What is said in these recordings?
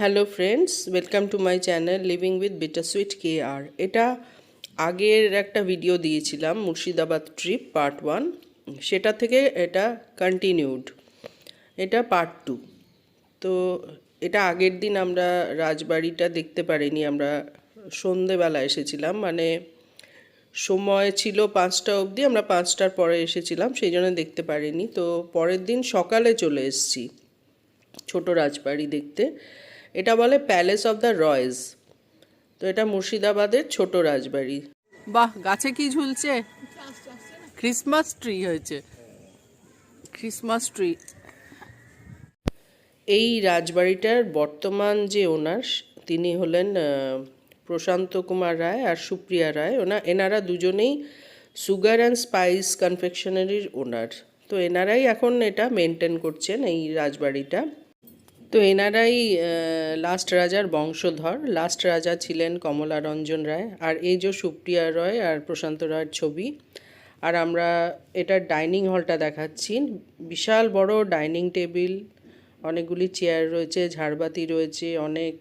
Hello friends welcome to my channel living with bitter sweet কে আর এটা আগের একটা ভিডিও দিয়েছিলাম, মুর্শিদাবাদ ট্রিপ পার্ট ওয়ান সেটা থেকে এটা কন্টিনিউড এটা পার্ট টু তো এটা আগের দিন আমরা রাজবাড়িটা দেখতে পারিনি, আমরা সন্ধেবেলা এসেছিলাম মানে সময় ছিল পাঁচটা অবধি, আমরা পাঁচটার পরে এসেছিলাম, সেই জন্য দেখতে পারিনি। তো পরের দিন সকালে চলে এসেছি, ছোট রাজবাড়ি দেখতে। এটা বলে প্যালেস অফ দ্য রয়েস। তো এটা মুর্শিদাবাদের ছোট রাজবাড়ি। বাহ গাছে কি ঝুলছে? ক্রিসমাস ট্রি হয়েছে। ক্রিসমাস ট্রি এই রাজবাড়িটার বর্তমান যে ওনার তিনি হলেন প্রশান্ত কুমার রায় আর সুপ্রিয়া রায়। ওনা এনারা দুজনেই সুগার অ্যান্ড স্পাইস কনফেকশনারির ওনার। তো এনারাই এখন এটা মেনটেন করছেন এই রাজবাড়িটা। তো এনারাই লাস্ট রাজার বংশধর। লাস্ট রাজা ছিলেন কমলা রঞ্জন রায় আর এই যে সুপ্রিয়া রয় আর প্রশান্ত রায়ের ছবি। আর আমরা এটার ডাইনিং হলটা দেখাচ্ছি। বিশাল বড় ডাইনিং টেবিল, অনেকগুলি চেয়ার রয়েছে, ঝাড়বাতি রয়েছে, অনেক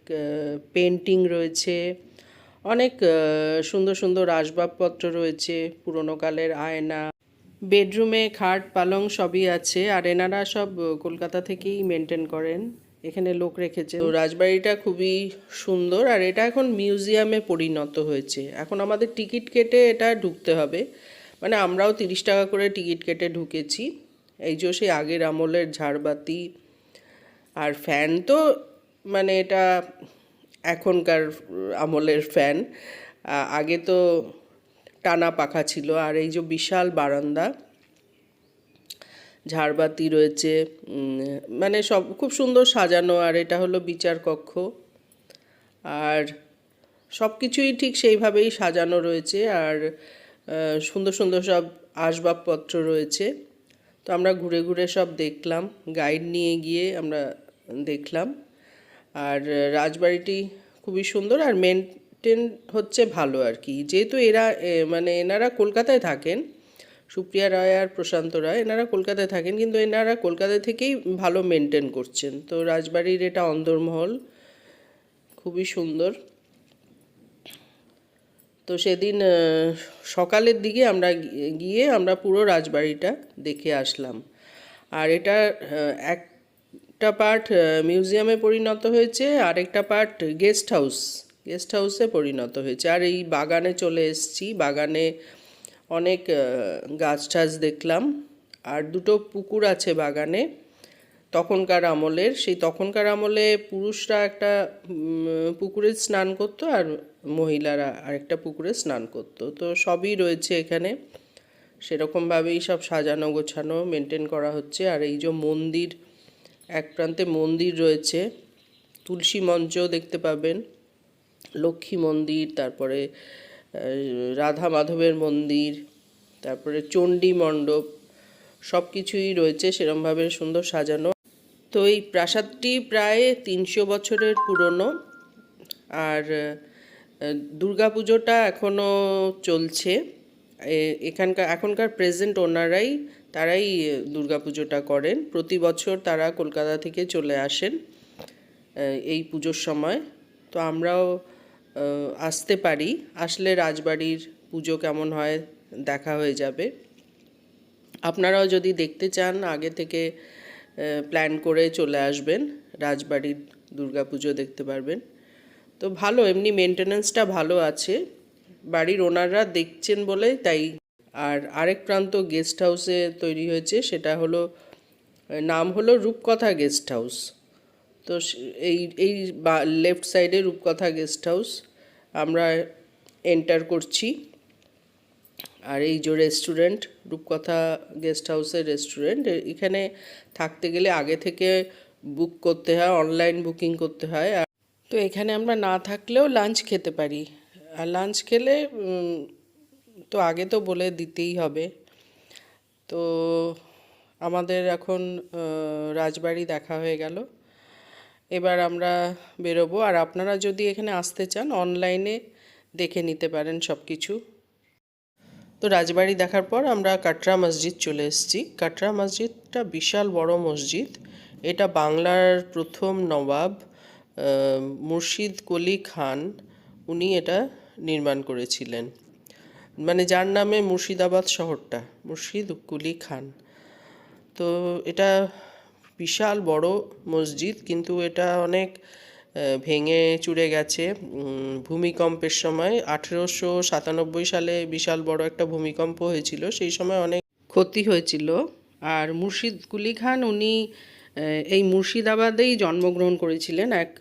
পেন্টিং রয়েছে, অনেক সুন্দর সুন্দর আসবাবপত্র রয়েছে, পুরোনো কালের আয়না, বেডরুমে খাট পালং সবই আছে। আর এনারা সব কলকাতা থেকেই মেনটেন করেন। এখানে লোক রেখেছে তো রাজবাড়িটা খুবই সুন্দর আর এটা এখন মিউজিয়ামে পরিণত হয়েছে। এখন আমাদের টিকিট কেটে এটা ঢুকতে হবে। মানে আমরাও তিরিশ টাকা করে টিকিট কেটে ঢুকেছি। এই যে সেই আগের আমলের ঝাড়বাতি আর ফ্যান তো মানে এটা এখনকার আমলের ফ্যান। আগে তো টানা পাখা ছিল। আর এই যে বিশাল বারান্দা ঝাড়বাতি রয়েছে মানে সব খুব সুন্দর সাজানো, আর এটা হলো বিচার কক্ষ। আর সব কিছুই ঠিক সেইভাবেই সাজানো রয়েছে, আর সুন্দর সুন্দর সব আসবাবপত্র রয়েছে। তো আমরা ঘুরে ঘুরে সব দেখলাম, গাইড নিয়ে গিয়ে আমরা দেখলাম। আর রাজবাড়িটি খুবই সুন্দর, আর মেনটেন হচ্ছে ভালো আর কি। যেহেতু এরা মানে এনারা কলকাতায় থাকেন সুপ্রিয়া রায় আর প্রশান্ত রায়, এনারা কলকাতায় থাকেন, কিন্তু এনারা কলকাতা থেকেই ভালো মেনটেন করছেন। তো রাজবাড়ির এটা অন্দরমহল, খুবই সুন্দর। তো সেদিন সকালের দিকে আমরা গিয়ে আমরা পুরো রাজবাড়িটা দেখে আসলাম। আর এটা একটা পার্ট মিউজিয়ামে পরিণত হয়েছে, আর একটা পার্ট গেস্ট হাউস গেস্ট হাউসে পরিণত হয়েছে। আর এই বাগানে চলে এসেছি, বাগানে অনেক গাছ টাছ দেখলাম। আর দুটো পুকুর আছে বাগানে, তখনকার আমলের। সেই তখনকার আমলে পুরুষরা একটা পুকুরে স্নান করতো আর মহিলারা আরেকটা পুকুরে স্নান করতো। তো সবই রয়েছে এখানে। সেরকমভাবেই সব সাজানো গোছানো মেনটেন করা হচ্ছে। আর এই যে মন্দির, এক প্রান্তে মন্দির রয়েছে। তুলসী মঞ্চও দেখতে পাবেন। লক্ষ্মী মন্দির, তারপরে রাধা মাধবের মন্দির, তারপরে চণ্ডী মণ্ডপ সব কিছুই রয়েছে সেরমভাবে সুন্দর সাজানো। তো এই প্রাসাদটি প্রায় তিনশো বছরের পুরনো। আর দুর্গা পুজোটা এখনও চলছে। এখানকার, এখনকার প্রেজেন্ট ওনারাই, তারাই দুর্গা পুজোটা করেন। প্রতি বছর তারা কলকাতা থেকে চলে আসেন এই পুজোর সময়। তো আমরাও আসতে পারি। আসলে রাজবাড়ির পুজো কেমন হয় দেখা হয়ে যাবে। আপনারাও যদি দেখতে চান, আগে থেকে প্ল্যান করে চলে আসবেন। রাজবাড়ির দুর্গাপুজো দেখতে পারবেন। তো ভালো, এমনি মেনটেনেন্সটা ভালো আছে। বাড়ির ওনাররা দেখছেন বলে তাই। আর আরেক প্রান্ত গেস্ট হাউসে তৈরি হয়েছে, সেটা হলো, নাম হলো রূপকথা গেস্ট হাউস তো এই এই লেফট সাইডে রূপকথা গেস্ট হাউস আমরা এন্টার করছি। আর এই যে রেস্টুরেন্ট রূপকথা গেস্ট হাউসের রেস্টুরেন্ট এখানে থাকতে গেলে আগে থেকে বুক করতে হয় অনলাইন বুকিং করতে হয়। আর তো এখানে আমরা না থাকলেও লাঞ্চ খেতে পারি। আর লাঞ্চ খেলে তো আগে তো বলে দিতেই হবে। তো আমাদের এখন রাজবাড়ি দেখা হয়ে গেল। এবার আমরা বেরোবো। আর আপনারা যদি এখানে আসতে চান অনলাইনে দেখে নিতে পারেন সব কিছু তো রাজবাড়ি দেখার পর আমরা কাটরা মসজিদ চলে এসেছি। কাটরা মসজিদটা বিশাল বড় মসজিদ। এটা বাংলার প্রথম নবাব মুর্শিদ কলি খান, উনি এটা নির্মাণ করেছিলেন। মানে যার নামে মুর্শিদাবাদ শহরটা, মুর্শিদ কুলি খান। তো এটা বিশাল বড় মসজিদ, কিন্তু এটা অনেক ভেঙে চুরে গেছে। ভূমিকম্পের সময় আঠেরোশো সাতানব্বই সালে বিশাল বড় একটা ভূমিকম্প হয়েছিল, সেই সময় অনেক ক্ষতি হয়েছিল। আর মুর্শিদ কুলি খান, উনি এই মুর্শিদাবাদেই জন্মগ্রহণ করেছিলেন এক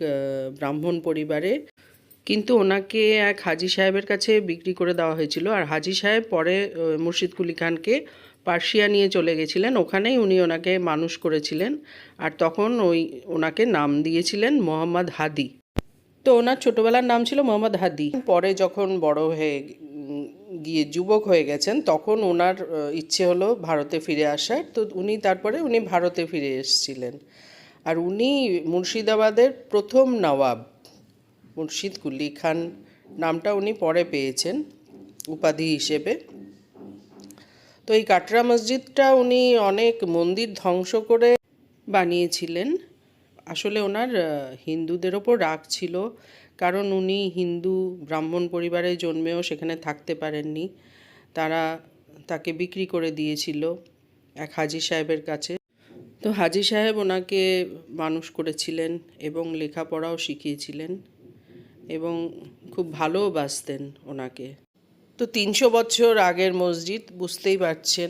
ব্রাহ্মণ পরিবারে। কিন্তু ওনাকে এক হাজি সাহেবের কাছে বিক্রি করে দেওয়া হয়েছিল। আর হাজি সাহেব পরে মুর্শিদ কুলি খানকে পার্সিয়া নিয়ে চলে গেছিলেন, ওখানেই উনি ওনাকে মানুষ করেছিলেন আর তখন ওই ওনাকে নাম দিয়েছিলেন মোহাম্মদ হাদি। তো ওনার ছোটবেলার নাম ছিল মোহাম্মদ হাদি। পরে যখন বড় হয়ে গিয়ে যুবক হয়ে গেছেন, তখন ওনার ইচ্ছে হলো ভারতে ফিরে আসার। তো উনি তারপরে উনি ভারতে ফিরে এসেছিলেন। আর উনি মুর্শিদাবাদের প্রথম নবাব মুর্শিদ কুলি খান নামটা উনি পরে পেয়েছেন, উপাধি হিসেবে। তো এই কাটরা মসজিদটা উনি অনেক মন্দির ধ্বংস করে বানিয়েছিলেন। আসলে ওনার হিন্দুদের ওপর রাগ ছিল, কারণ উনি হিন্দু ব্রাহ্মণ পরিবারে জন্মেও সেখানে থাকতে পারেননি। তারা তাকে বিক্রি করে দিয়েছিল এক হাজি সাহেবের কাছে। তো হাজি সাহেব ওনাকে মানুষ করেছিলেন এবং লেখাপড়াও শিখিয়েছিলেন এবং খুব ভালোবাসতেন ওনাকে। তো তিনশো বছর আগের মসজিদ, বুঝতেই পারছেন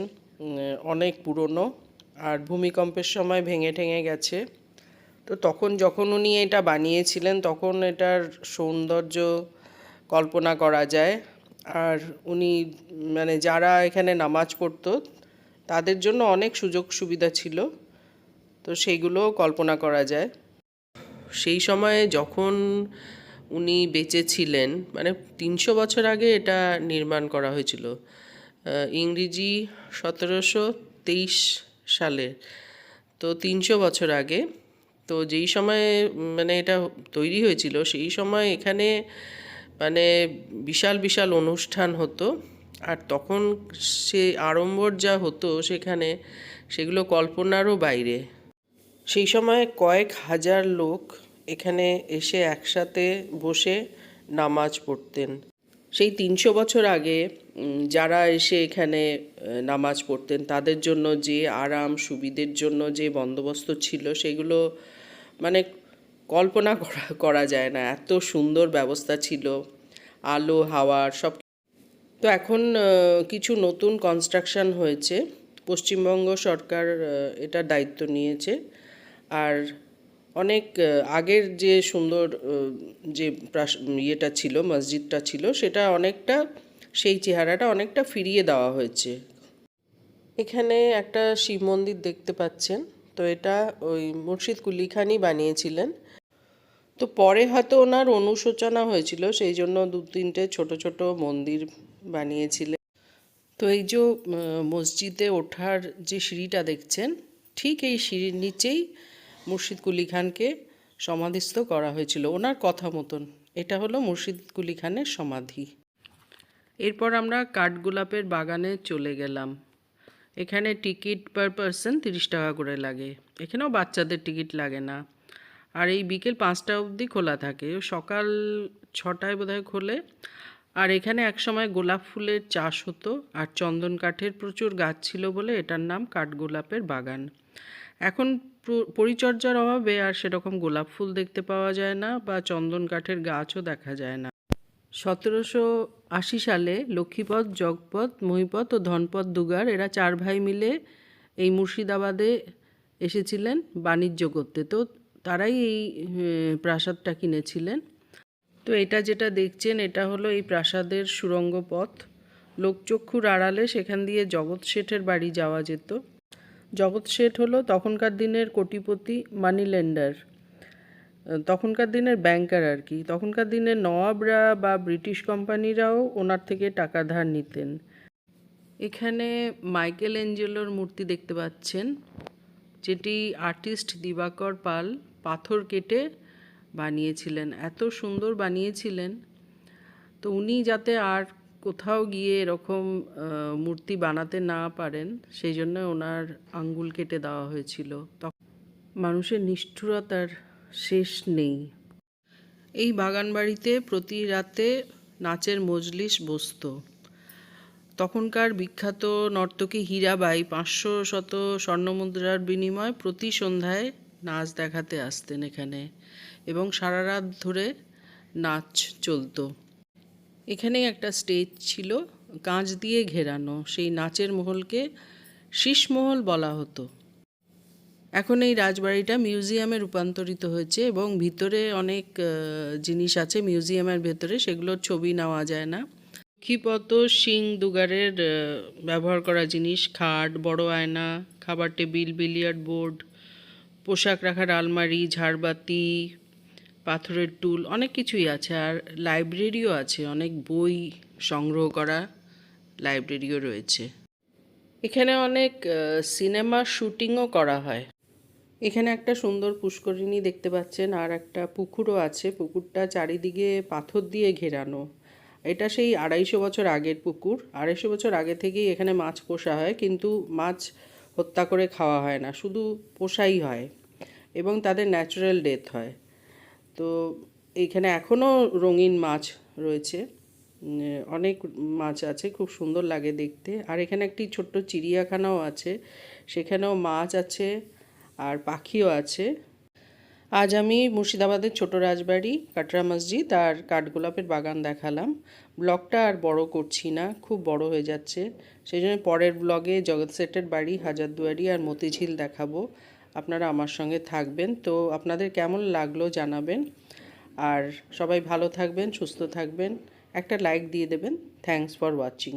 অনেক পুরনো আর ভূমিকম্পের সময় ভেঙে ঠেঙে গেছে। তো তখন যখন উনি এটা বানিয়েছিলেন, তখন এটার সৌন্দর্য কল্পনা করা যায়। আর উনি মানে যারা এখানে নামাজ পড়তো, তাদের জন্য অনেক সুযোগ সুবিধা ছিল। তো সেইগুলোও কল্পনা করা যায়। সেই সময়ে যখন উনি বেঁচে ছিলেন মানে তিনশো বছর আগে এটা নির্মাণ করা হয়েছিল। ইংরেজি সতেরোশো তেইশ সালে। তো তিনশো বছর আগে। তো যেই সময়ে মানে এটা তৈরি হয়েছিল, সেই সময় এখানে মানে বিশাল বিশাল অনুষ্ঠান হতো। আর তখন সে আড়ম্বর যা হতো সেখানে, সেগুলো কল্পনারও বাইরে। সেই সময় কয়েক হাজার লোক এখানে এসে একসাথে বসে নামাজ পড়তেন। সেই তিনশো বছর আগে যারা এসে এখানে নামাজ পড়তেন, তাদের জন্য যে আরাম, সুবিধের জন্য যে বন্দোবস্ত ছিল, সেগুলো মানে কল্পনা করা করা যায় না। এত সুন্দর ব্যবস্থা ছিল, আলো হাওয়ার সব তো এখন কিছু নতুন কনস্ট্রাকশন হয়েছে। পশ্চিমবঙ্গ সরকার এটার দায়িত্ব নিয়েছে। আর অনেক আগের যে সুন্দর যে ইয়েটা ছিল, মসজিদটা ছিল, সেটা অনেকটা, সেই চেহারাটা অনেকটা ফিরিয়ে দেওয়া হয়েছে। এখানে একটা শিব মন্দির দেখতে পাচ্ছেন, তো এটা ওই মুর্শিদ কুলি খানই বানিয়েছিলেন। তো পরে হয়তো ওনার অনুশোচনা হয়েছিল, সেই জন্য দু তিনটে ছোট ছোট মন্দির বানিয়েছিলেন। তো এই যে মসজিদে ওঠার যে সিঁড়িটা দেখছেন, ঠিক এই সিঁড়ির নিচেই মুর্শিদ কুলি খানকে সমাধিস্থ করা হয়েছিল। ওনার কথা মতন। এটা হলো মুর্শিদ কুলি খানের সমাধি। এরপর আমরা কাঠগোলাপের বাগানে চলে গেলাম। এখানে টিকিট পার পারসন তিরিশ টাকা করে লাগে। এখানেও বাচ্চাদের টিকিট লাগে না। আর এই বিকেল পাঁচটা অবধি খোলা থাকে। সকাল ছটায় বোধহয় খোলে। আর এখানে একসময় গোলাপ ফুলের চাষ হতো। আর চন্দন কাঠের প্রচুর গাছ ছিল বলে এটার নাম কাঠগোলাপের বাগান। এখন পরিচর্যার অভাবে আর সেরকম গোলাপ ফুল দেখতে পাওয়া যায় না বা চন্দন কাঠের গাছও দেখা যায় না। সতেরোশো আশি সালে লক্ষ্মীপদ, জগপদ, মহিপদ ও ধনপদ দুগার এরা চার ভাই মিলে এই মুর্শিদাবাদে এসেছিলেন বাণিজ্য করতে। তো তারাই এই প্রাসাদটা কিনেছিলেন। তো এটা যেটা দেখছেন এটা হলো এই প্রাসাদের সুড়ঙ্গ পথ লোকচক্ষুর আড়ালে সেখান দিয়ে জগৎ শেঠের বাড়ি যাওয়া যেত। জগৎ শেঠ হলো তখনকার দিনের কোটিপতি মানি লেন্ডার তখনকার দিনের ব্যাংকার আর কি। তখনকার দিনের নবাবরা বা ব্রিটিশ কোম্পানিরাও ওনার থেকে টাকা ধার নিতেন। এখানে মাইকেল এঞ্জেলোর মূর্তি দেখতে পাচ্ছেন, যেটি আর্টিস্ট দিবাকর পাল পাথর কেটে বানিয়েছিলেন। এত সুন্দর বানিয়েছিলেন। তো উনি যাতে আর কোথাও গিয়ে এরকম মূর্তি বানাতে না পারেন, সেই জন্য ওনার আঙ্গুল কেটে দেওয়া হয়েছিল। তখন মানুষের নিষ্ঠুরতার শেষ নেই। এই বাগান বাড়িতে প্রতি রাতে নাচের মজলিস বসতো। তখনকার বিখ্যাত নর্তকী হীরাবাই পাঁচশো শত স্বর্ণমুদ্রার বিনিময় প্রতি সন্ধ্যায় নাচ দেখাতে আসতেন এখানে এবং সারা রাত ধরে নাচ চলতো। এখানেই একটা স্টেজ ছিল, কাঁচ দিয়ে ঘেরানো, সেই নাচের মহলকে শীষমহল বলা হতো। এখন এই রাজবাড়িটা মিউজিয়ামে রূপান্তরিত হয়েছে এবং ভিতরে অনেক জিনিস আছে মিউজিয়ামের ভেতরে, সেগুলোর ছবি নেওয়া যায় না। ক্ষিপত সিং দুগারের ব্যবহার করা জিনিস, খাট, বড় আয়না, খাবার টেবিল, বিলিয়ার্ড বোর্ড, পোশাক রাখার আলমারি, ঝাড়বাতি পাথরের টুল অনেক কিছুই আছে, আর লাইব্রেরিও আছে, অনেক বই সংগ্রহ করা লাইব্রেরিও রয়েছে। এখানে অনেক সিনেমা শুটিংও করা হয়। এখানে একটা সুন্দর পুষ্করিণী দেখতে পাচ্ছেন, আর একটা পুকুরও আছে, পুকুরটা চারিদিকে পাথর দিয়ে ঘেরানো। এটা সেই আড়াইশো বছর আগের পুকুর, আড়াইশো বছর আগে থেকেই এখানে মাছ পোষা হয়, কিন্তু মাছ হত্যা করে খাওয়া হয় না, শুধু পোষাই হয়, এবং তাদের ন্যাচারাল ডেথ হয়। তো এইখানে এখনও রঙিন মাছ রয়েছে। অনেক মাছ আছে, খুব সুন্দর লাগে দেখতে। আর এখানে একটি ছোট্ট চিড়িয়াখানাও আছে, সেখানেও মাছ আছে আর পাখিও আছে। আজ আমি মুর্শিদাবাদের ছোট রাজবাড়ি, কাটরা মসজিদ আর কাঠগোলাপের বাগান দেখালাম। ব্লগটা আর বড় করছি না, খুব বড় হয়ে যাচ্ছে। সেই জন্য পরের ব্লগে জগৎ সেটের বাড়ি, হাজারদুয়ারি আর মতিঝিল দেখাবো। আপনারা আমার সঙ্গে থাকবেন। তো আপনাদের কেমন লাগল জানাবেন। আর সবাই ভালো থাকবেন, সুস্থ থাকবেন। একটা লাইক দিয়ে দেবেন। Thanks for watching